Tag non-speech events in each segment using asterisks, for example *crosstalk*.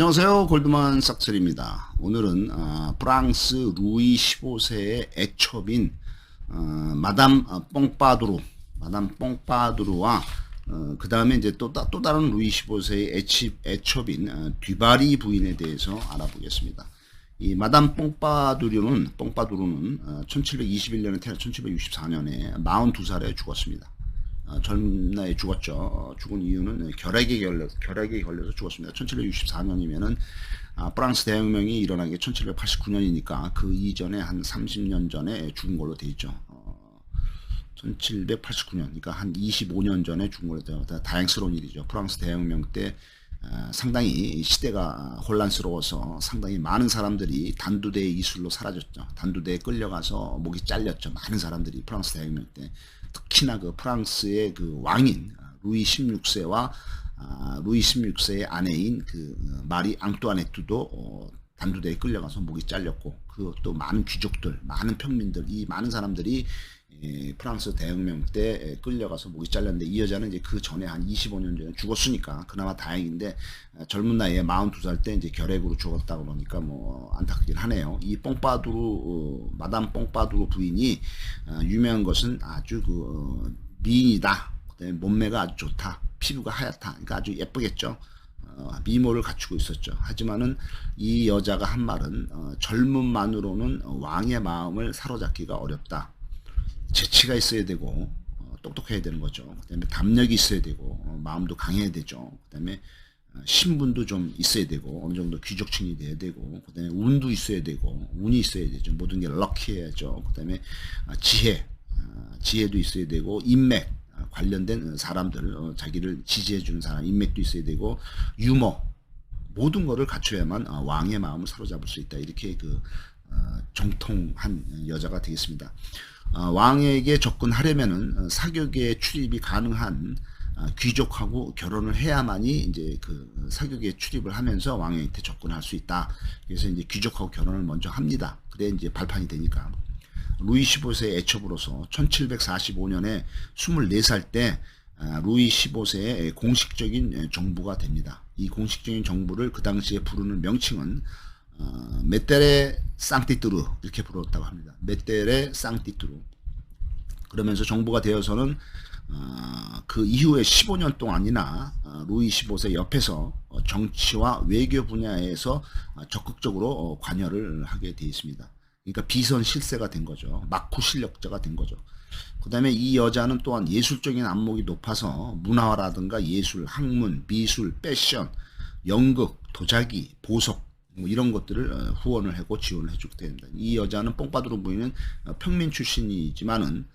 안녕하세요. 골드만 싹쓸입니다. 오늘은 어, 프랑스 루이 15세의 애첩인 어, 마담 어, 뽕빠두루, 마담 뽕빠두루와 어, 그 다음에 이제 또, 따- 또 다른 루이 15세의 애치, 애첩인 어, 뒤바리 부인에 대해서 알아보겠습니다. 이 마담 뽕빠두루는 뽕빠두루는 어, 1721년에 태어 1764년에 42살에 죽었습니다. 어, 젊은 나이에 죽었죠. 어, 죽은 이유는 결핵에 걸려 결핵에 걸려서 죽었습니다. 1764년이면은 아, 프랑스 대혁명이 일어난 게 1789년이니까 그 이전에 한 30년 전에 죽은 걸로 돼 있죠. 어, 1789년, 그러니까 한 25년 전에 죽은 걸로. 다- 다행스러운 일이죠. 프랑스 대혁명 때 어, 상당히 시대가 혼란스러워서 상당히 많은 사람들이 단두대의 이술로 사라졌죠. 단두대에 끌려가서 목이 잘렸죠. 많은 사람들이 프랑스 대혁명 때 특히나 그 프랑스의 그 왕인 아, 루이 16세와 아, 루이 16세의 아내인 그 어, 마리 앙뚜아네트도 어, 단두대에 끌려가서 목이 잘렸고 그또 많은 귀족들, 많은 평민들, 이 많은 사람들이 예, 프랑스 대혁명 때 끌려가서 목이 잘렸는데 이 여자는 이제 그 전에 한 25년 전에 죽었으니까 그나마 다행인데 어, 젊은 나이에 42살 때 이제 결핵으로 죽었다 그러니까 뭐 안타깝긴 하네요. 이 뽕빠두루 어, 마담 뽕빠두루 부인이 어, 유명한 것은 아주 그 어, 미인이다. 몸매가 아주 좋다. 피부가 하얗다. 그러니까 아주 예쁘겠죠. 어, 미모를 갖추고 있었죠. 하지만은 이 여자가 한 말은 어, 젊음만으로는 왕의 마음을 사로잡기가 어렵다. 재치가 있어야 되고 어, 똑똑해야 되는 거죠. 그다음에 담력이 있어야 되고 어, 마음도 강해야 되죠. 그다음에 어, 신분도 좀 있어야 되고 어느 정도 귀족층이 돼야 되고 그다음에 운도 있어야 되고 운이 있어야 되죠. 모든 게 럭키해야죠. 그다음에 아, 지혜, 아, 지혜도 있어야 되고 인맥 아, 관련된 사람들 어, 자기를 지지해 주는 사람 인맥도 있어야 되고 유머 모든 거를 갖춰야만 어, 왕의 마음을 사로잡을 수 있다. 이렇게 그 어, 정통한 여자가 되겠습니다. 어, 왕에게 접근하려면은 어, 사격에 출입이 가능한 어, 귀족하고 결혼을 해야만이 이제 그 사격에 출입을 하면서 왕에게 접근할 수 있다. 그래서 이제 귀족하고 결혼을 먼저 합니다. 그래 이제 발판이 되니까. 루이 15세의 애첩으로서 1745년에 24살 때 아, 루이 15세의 공식적인 정부가 됩니다. 이 공식적인 정부를 그 당시에 부르는 명칭은 어, 메테레 쌍띠뚜르 이렇게 불렀다고 합니다. 메테레 쌍띠뚜르. 그러면서 정부가 되어서는 어, 그 이후에 15년 동안이나 어, 루이 15세 옆에서 어, 정치와 외교 분야에서 어, 적극적으로 어, 관여를 하게 되어 있습니다. 그러니까 비선 실세가 된 거죠. 막후 실력자가 된 거죠. 그 다음에 이 여자는 또한 예술적인 안목이 높아서 문화라든가 예술, 학문, 미술, 패션, 연극, 도자기, 보석 뭐 이런 것들을 어, 후원을 하고 지원을 해주게 됩니다. 이 여자는 뽕빠두로 보이는 어, 평민 출신이지만은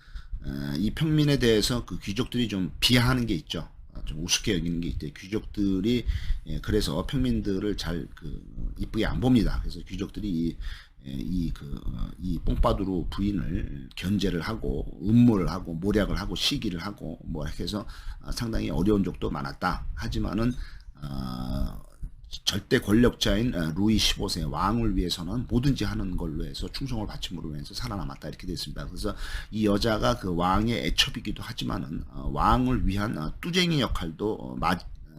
어, 이 평민에 대해서 그 귀족들이 좀 비하하는 게 있죠. 어, 좀 우습게 여기는 게 있대. 귀족들이 예, 그래서 평민들을 잘 그 이쁘게 안 봅니다. 그래서 귀족들이 이 이 그 이 뽕빠두로 부인을 견제를 하고 음모를 하고 모략을 하고 시기를 하고 뭐 이렇게 해서 어, 상당히 어려운 적도 많았다. 하지만은 어, 절대 권력자인 어, 루이 15세 왕을 위해서는 뭐든지 하는 걸로 해서 충성을 바침으로 해서 살아남았다 이렇게 됐습니다. 그래서 이 여자가 그 왕의 애첩이기도 하지만은 어, 왕을 위한 어, 뚜쟁이 역할도 어,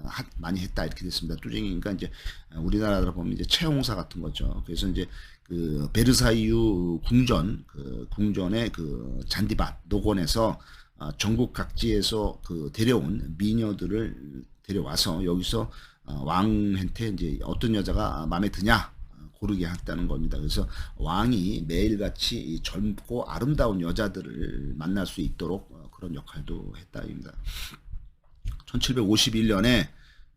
하- 많이 했다 이렇게 됐습니다. 뚜쟁이니까 이제 어, 우리나라로 보면 이제 채용사 같은 거죠. 그래서 이제 그 베르사유 궁전 그 궁전의 그 잔디밭 녹원에서 어, 전국 각지에서 그 데려온 미녀들을 데려와서 여기서 어, 왕한테 이제 어떤 여자가 마음에 드냐 어, 고르게 했다는 겁니다. 그래서 왕이 매일같이 이 젊고 아름다운 여자들을 만날 수 있도록 어, 그런 역할도 했다입니다. 1751년에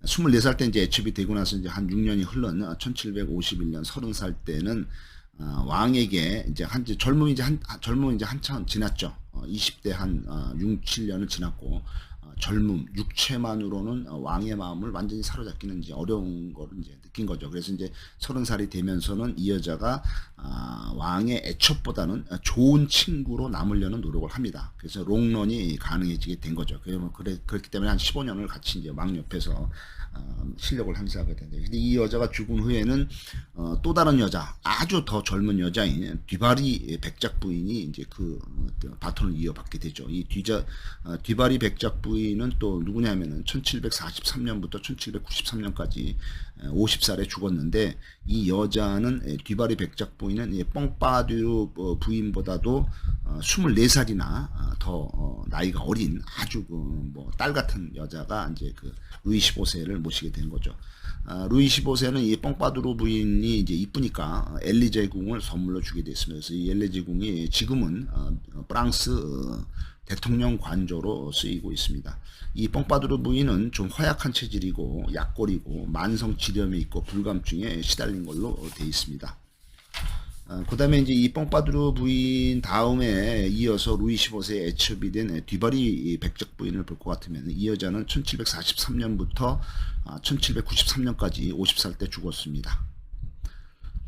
24살 때 이제 애첩이 되고 나서 이제 한 6년이 흘른 1751년 30살 때는 어, 왕에게 이제 한 젊음이 이제 한 아, 젊음이 이제 한참 지났죠. 어, 20대 한 어, 6, 7년을 지났고 어, 젊음 육체만으로는 어, 왕의 마음을 완전히 사로잡기는 이제 어려운 거를 이제 느낀 거죠. 그래서 이제 30살이 되면서는 이 여자가 아, 왕의 애첩보다는 좋은 친구로 남으려는 노력을 합니다. 그래서 롱런이 가능해지게 된 거죠. 그렇기 때문에 한 15년을 같이 이제 왕 옆에서 어, 실력을 행사하게 된다. 근데 이 여자가 죽은 후에는 어, 또 다른 여자, 아주 더 젊은 여자인 뒤바리 백작 부인이 이제 그 어, 바톤을 이어받게 되죠. 이 뒤자 어, 뒤바리 백작 부인 은 또 누구냐면은 1743년부터 1793년까지 50살에 죽었는데 이 여자는 에, 뒤바리 백작 부인은 이 뻥빠듀 어, 부인보다도 어, 24살이나 더 어, 나이가 어린 아주 그 뭐 딸 같은 여자가 이제 그 루이 15세를 모시게 된 거죠. 아, 루이 15세는 이 뻥빠두로 부인이 이제 이쁘니까 어, 엘리제 궁을 선물로 주게 됐습니다. 그래서 이 엘리제 궁이 지금은 프랑스 어, 대통령 관저로 쓰이고 있습니다. 이 뻥빠두르 부인은 좀 허약한 체질이고 약골이고 만성 질염이 있고 불감증에 시달린 걸로 돼 있습니다. 어, 그 다음에 이제 이 뻥빠두르 부인 다음에 이어서 루이 15세의 애첩이 된 뒤바리 백작 부인을 볼 것 같으면 이 여자는 1743년부터 1793년까지 50살 때 죽었습니다.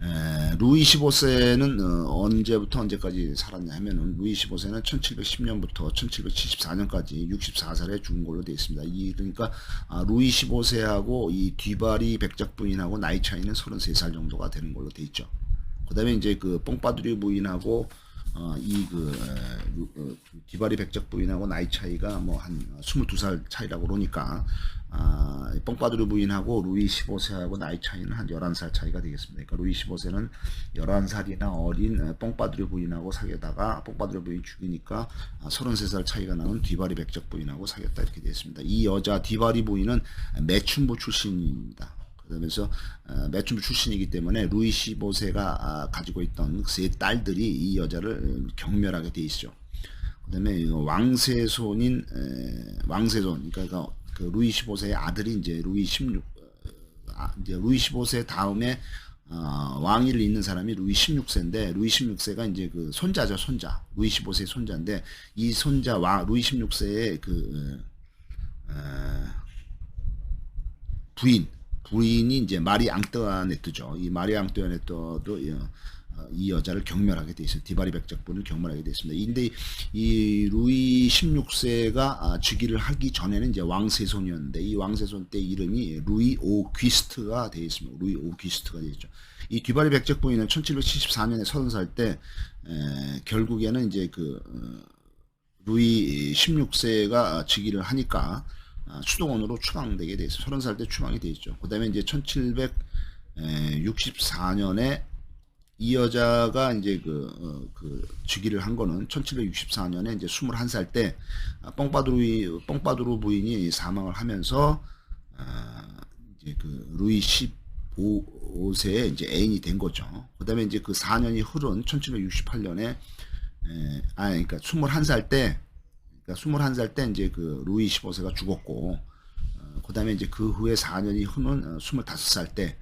에, 루이 15세는 어, 언제부터 언제까지 살았냐 하면은 루이 15세는 1710년부터 1774년까지 64살에 죽은 걸로 되어 있습니다. 이 그러니까 아, 루이 15세하고 이 뒤바리 백작 부인하고 나이 차이는 33살 정도가 되는 걸로 되어 있죠. 그다음에 이제 그 뽕빠두리 부인하고 어, 이그 어, 디바리 백작 부인하고 나이 차이가 뭐 한 22살 차이라고 그러니까 아, 뽕빠두리 부인하고 루이 15세하고 나이 차이는 한 11살 차이가 되겠습니다. 그러니까 루이 15세는 11살이나 어린 어, 뽕빠두리 부인하고 사귀다가 뽕빠두리 부인 죽이니까 아, 33살 차이가 나는 디바리 백작 부인하고 사귀었다 이렇게 되어 있습니다. 이 여자 디바리 부인은 매춘부 출신입니다. 그러면서 어, 매춘부 출신이기 때문에 루이 15세가 아, 가지고 있던 세 딸들이 이 여자를 경멸하게 돼 있죠. 그다음에 왕세손인 에, 왕세손 그러니까 그 루이 15세의 아들이 이제 루이 16 아, 이제 루이 15세 다음에 어, 왕위를 잇는 사람이 루이 16세인데 루이 16세가 이제 그 손자죠 손자 루이 15세의 손자인데 이 손자 와 루이 16세의 그 어, 부인 부인이 이제 마리 앙뜨아네트죠. 이 마리 앙뜨아네트도 이, 어, 이 여자를 경멸하게 돼 있어요. 디바리 백작분을 경멸하게 돼 있습니다. 근데 이 루이 16세가 즉위를 하기 전에는 이제 왕세손이었는데 이 왕세손 때 이름이 루이 오귀스트가 되어 있습니다. 루이 오귀스트가 되어 있죠. 이 디바리 백작분이는 1774년에 30살 때 에, 결국에는 이제 그 어, 루이 16세가 즉위를 하니까 아, 수동원으로 추방되게 돼 있어요. 30살 때 추방이 돼 있죠. 그 다음에 이제 1764년에 이 여자가 이제 그, 어, 그, 즉위를 한 거는 1764년에 이제 21살 때, 아, 뻥바두루, 뻥바두루 부인이 사망을 하면서, 아, 이제 그, 루이 15세에 이제 애인이 된 거죠. 그 다음에 이제 그 4년이 흐른 1768년에, 에, 아, 그러니까 21살 때, 그러니까 21살 때 이제 그 루이 15세가 죽었고 어, 그다음에 이제 그 후에 4년이 흐는 어, 25살 때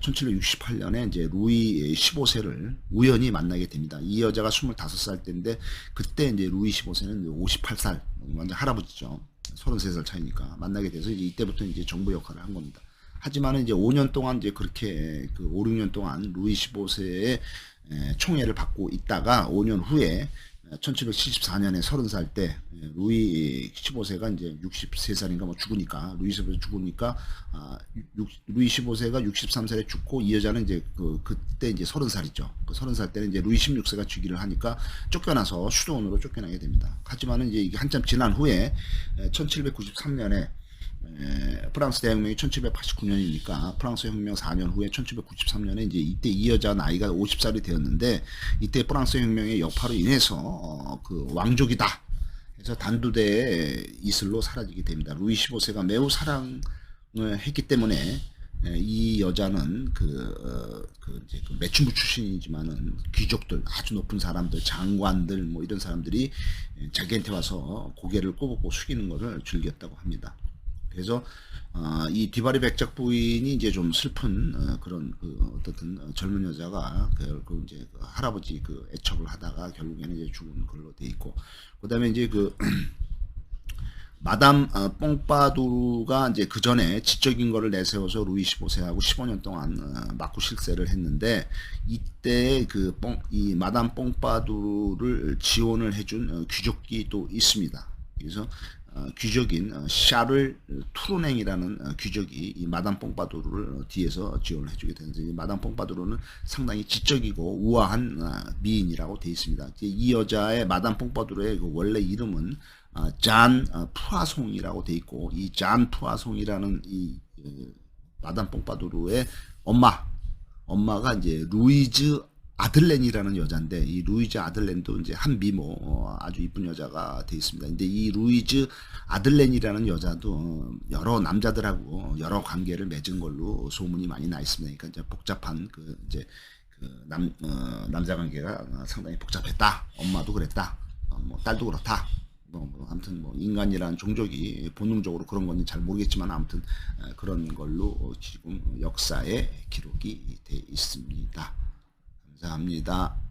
1768년에 이제 루이 15세를 우연히 만나게 됩니다. 이 여자가 25살 때인데 그때 이제 루이 15세는 58살 완전 할아버지죠. 33살 차이니까 만나게 돼서 이제 이때부터 이제 정부 역할을 한 겁니다. 하지만 이제 5년 동안 이제 그렇게 그 5, 6년 동안 루이 15세의 총애를 받고 있다가 5년 후에 1774년에 30살 때 예, 루이 15세가 이제 63살인가 뭐 죽으니까 루이 15세 죽으니까 아, 6, 루이 15세가 63살에 죽고 이 여자는 이제 그 그때 이제 30살이죠. 그 30살 때는 이제 루이 16세가 즉위를 하니까 쫓겨나서 수도원으로 쫓겨나게 됩니다. 하지만은 이제 이게 한참 지난 후에 1793년에 에, 프랑스 대혁명이 1789년이니까 프랑스 혁명 4년 후에 1793년에 이제 이때 이 여자 나이가 50살이 되었는데 이때 프랑스 혁명의 여파로 인해서 어, 그 왕족이다. 그래서 단두대의 이슬로 사라지게 됩니다. 루이 15세가 매우 사랑을 했기 때문에 에, 이 여자는 그, 어, 그 이제 그 매춘부 출신이지만은 귀족들 아주 높은 사람들 장관들 뭐 이런 사람들이 자기한테 와서 고개를 꼬부고 숙이는 것을 즐겼다고 합니다. 그래서 어, 이 디바리 백작 부인이 이제 좀 슬픈 어, 그런 그 어떻든 젊은 여자가 그, 그 이제 그 할아버지 그 애척을 하다가 결국에는 이제 죽은 걸로 돼 있고 그다음에 이제 그 *clears throat* 마담 어, 뽕빠두가 이제 그 전에 지적인 거를 내세워서 루이 15세하고 15년 동안 어, 막구 실세를 했는데 이때 그 뽕 이 마담 뽕빠두를 지원을 해준 어, 귀족이 또 있습니다. 그래서 어, 귀족인 어, 샤를 투르냉이라는 어, 귀족이 이 마담 뽕바도르를 어, 뒤에서 지원을 해주게 되는데 이 마담 뽕바도르는 상당히 지적이고 우아한 어, 미인이라고 되어 있습니다. 이 여자의 마담 뽕바도르의 그 원래 이름은 어, 잔 어, 푸아송이라고 되어 있고 이 잔 푸아송이라는 이 어, 마담 뽕바도르의 엄마 엄마가 이제 루이즈 아들렌이라는 여자인데 이 루이즈 아들렌도 이제 한 미모 어, 아주 이쁜 여자가 돼 있습니다. 근데 이 루이즈 아들렌이라는 여자도 어, 여러 남자들하고 여러 관계를 맺은 걸로 소문이 많이 나 있습니다. 그러니까 이제 복잡한 그 이제 그 남 어, 남자 관계가 어, 상당히 복잡했다. 엄마도 그랬다. 어, 뭐 딸도 그렇다. 뭐, 뭐 아무튼 뭐 인간이란 종족이 본능적으로 그런 건지 잘 모르겠지만 아무튼 어, 그런 걸로 지금 역사에 기록이 돼 있습니다. 감사합니다.